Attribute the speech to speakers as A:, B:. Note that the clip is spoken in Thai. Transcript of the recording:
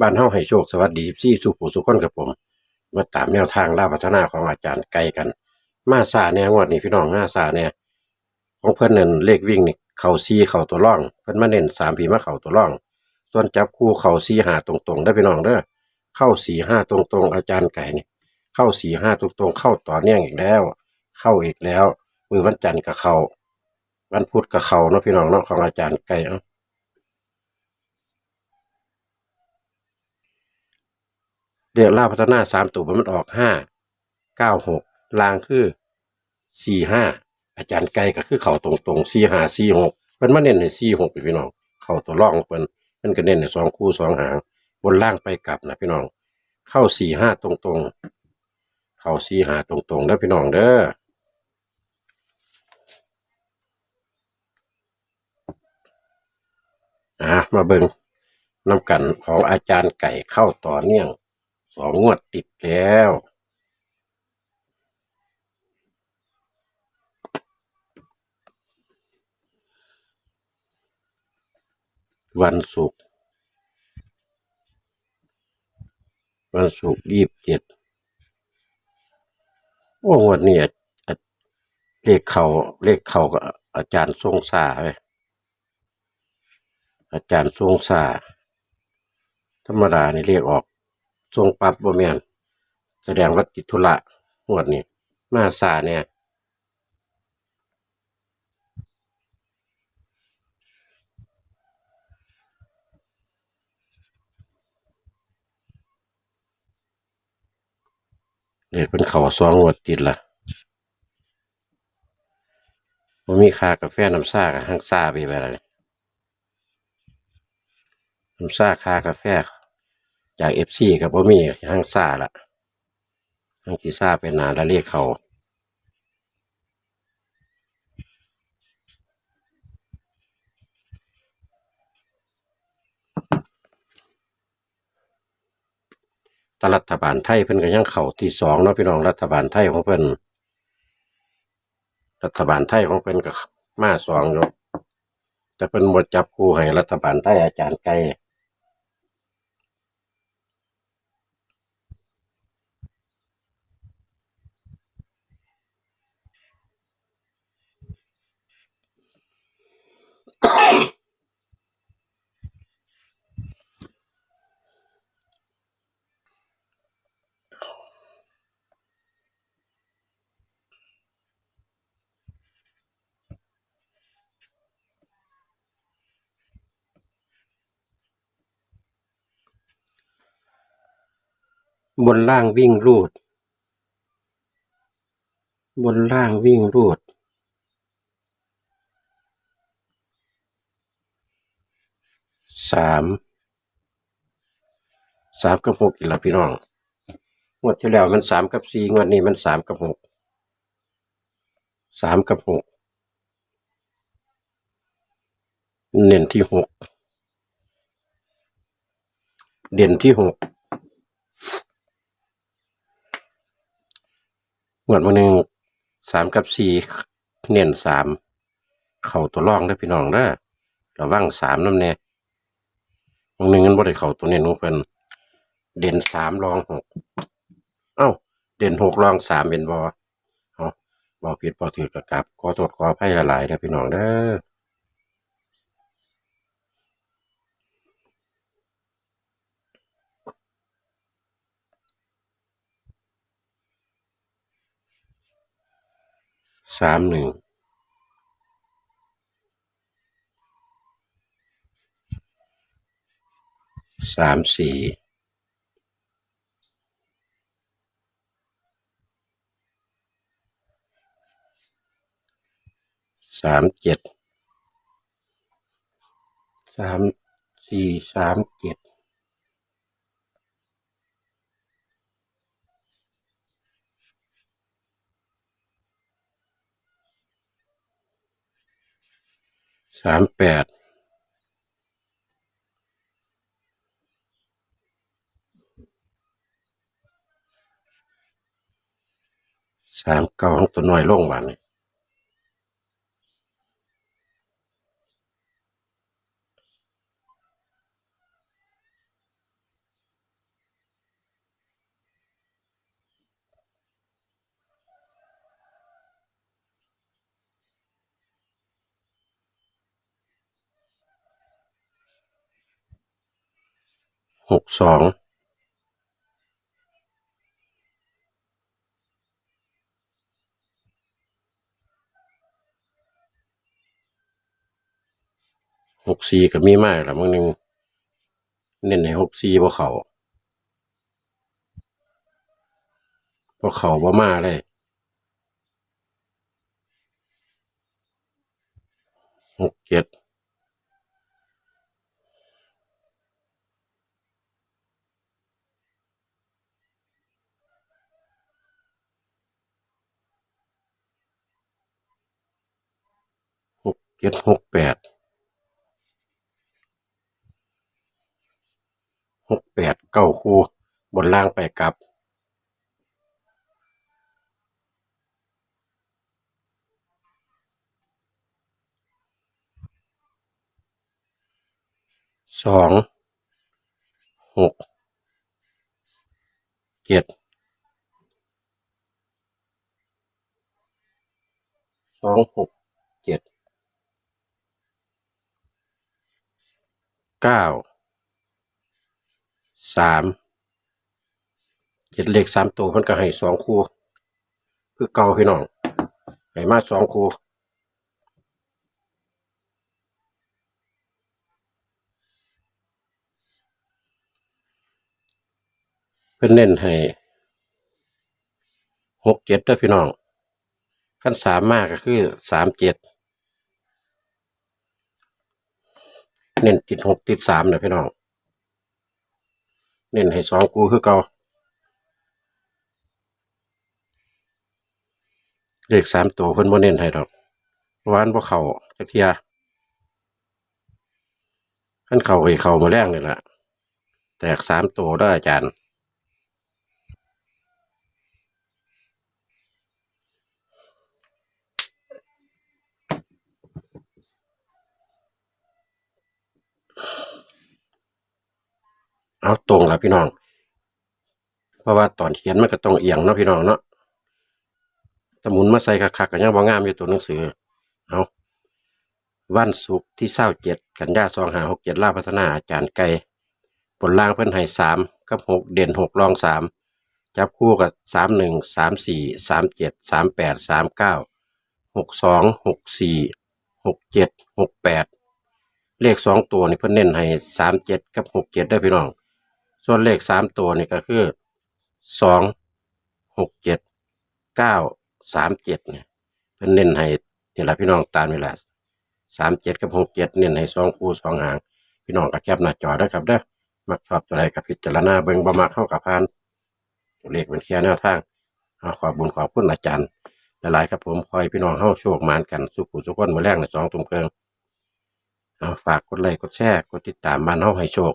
A: บ้านเฮาให้โชคสวัสดีซี่สุผู้สุขคนกับผม มาตามแนวทางล่าพัฒนาของอาจารย์ไกลกัน มาซาแน่งวดนี้พี่น้องมาซาแน่ของเพิ่นนั่นเลขวิ่งนี่เข้าซีเข้าตัวร่อง เพิ่นมาเน้นสามผีมาเข้าตัวร่อง ส่วนจับคู่เข้าซีหาตรงๆได้พี่น้องเด้อเข้าสี่ห้าตรงๆ อาจารย์ไก่นี่เข้าสี่ห้าตรงๆ เข้าต่อเนื่องอีกแล้ว เข้าอีกแล้วมือวันจันทร์ก็เข้าวันพุธก็เขาเนาะพี่น้องเนาะของอาจารย์ไก่เอ้า เรียกล่าพัฒนาสามตัวมันออกห้าเก้าหกลางคือสี่ห้าอาจารย์ไกลก็คือเข่าตรงตรงสี่ห้าสี่หกเพิ่นมาเน้นในสี่หกพี่น้อง เข่าตัวร่องเพิ่นเพิ่นก็เน้นในสองคู่สองหาง บนล่างไปกลับนะพี่น้อง เข้าสี่ห้าตรงตรงๆเข้าสี่ห้าตรงตรงๆเด้อพี่น้องเด้ออะมาเบิ่งน้ำกันของอาจารย์ไก่เข้าต่อเนื่อง สองงวดติดแล้ว วันศุกร์วันศุกร์ยี่สิบเจ็ดโอ้วดนี้อะอะเลขเขาเลขเขากับอาจารย์ทรงสาเลยอาจารย์ทรงสาธรรมดานี่เรียกออก ทรงปรับบ่แม่นแสดงว่าติดธุระงวดนี้มาสาเนี่ยเด็กเป็นเขาสองงวดติดละมันมีคากาแฟน้ำซ่ากับห้างซ่าไปแบบไรน้ำซ่าคากาแฟ จากเอฟซีกับบ่อมีห้างซ่าละห้างกีซ่าเป็นนานแล้วเรียกเขาตรัฐบาลไทยเพิ่นก็ยังเข้าที่สองเนาะพี่น้องรัฐบาลไทยของเพิ่นรัฐบาลไทยของเพิ่นก็มาสองอยู่แต่เพิ่นบ่จับคู่ให้รัฐบาลไทยอาจารย์ไก่ บนล่างวิ่งรูด บนล่างวิ่งรูด สาม สามกับหกอีกแล้วพี่น้อง งวดที่แล้วมันสามกับสี่งวดนี้มันสามกับหก สามกับหก เน้นที่หก เด่นที่หก วดมาหนึ่งสามกับสี่เน้นสามเข่าตัวร่องได้พี่น้องได้ระวังสามน้ำแน่วันหนึ่งมันบ่ได้เข่าตัวเน้นของเพิ่นเด่นสามรองหกเอ้า เด่นหกรองสามเป็นบอเอาบอผิดบอถือกระกับขอโทษขออภัยหลายๆเด้พี่น้องเด้อ สามหนึ่งสามสี่สามเจ็ดสามสี่สามเจ็ด สามแปดสามเก้าตัวน้อยลงมาเนี่ย หกสองหกสี่ก็มีมากละบางหนึ่งเน้นในหกสี่พวเขาพวเขาบ่มาเลยหกเจ็ดหก เจ็ดหกแปดหกแปดเก้าคู่บนล่างไปกลับสองหกเจ็ดสองหกเจ็ด เก้าสามเจ็ดเลขสามตัวเพิ่นก็ให้สองคู่ คือเก่าพี่น้องให้มาสองคู่เพิ่นเน้นให้หกเจ็ดเด้อพี่น้องขั้นสามมากก็คือสามเจ็ด เน้นติดหกติดสามนะพี่น้อง เน้นให้สองกูคือเก่าเลขสามตัวเพิ่นโมเน้นให้ดอกวาอันบ่เขาจักเทียขั้นเข้าไปเขามาแรงนี่แหละแตกสามตัวได้อาจารย์ เอาตรงแล้วพี่น้อง เพราะว่าตอนเขียนมันก็ต้องเอียงเนาะพี่น้องเนาะสมุนมาใส่คักๆกันยังบ่งามอยู่ตัวหนังสือ เอาวันศุกร์ที่เศร้าเจ็ดกันยาสองหาหกเจ็ดล่าพัฒนาอาจารย์ไก่บนล่างเพิ่นให้สามกับหกเด่นหกรองสามจับคู่กับสามหนึ่งสามสี่สามเจ็ดสามแปดสามเก้าหกสองหกสี่หกเจ็ดหกแปดเลขสองตัวนี่เพิ่นเน้นให้สามเจ็ดกับหกเจ็ดได้พี่น้อง ส่วนเลขสามตัวนี่ก็คือสองหกเจ็ดเก้าสามเจ็ดเนี่ยเพิ่นเน้นให้นี่แหละพี่น้องตามเวลาสามเจ็ดกับหกเจ็ดเน้นให้สองคู่สองหาง พี่น้องก็แคปหน้าจอได้ครับเด้อมักชอบตัวใดกับพิจารณาเบิ่งบ่มักเข้ากับพานเลขเป็นแค่แนวทางเอาขอบุญขอบคุณอาจารย์หลายๆครับผมคอยพี่น้องเข้าโชคมานกันสุขุสุขคนมือแรกในสองตุ่มเกิงเอาฝากกดไลค์กดแชร์กดติดตามบ้านเฮาให้โชค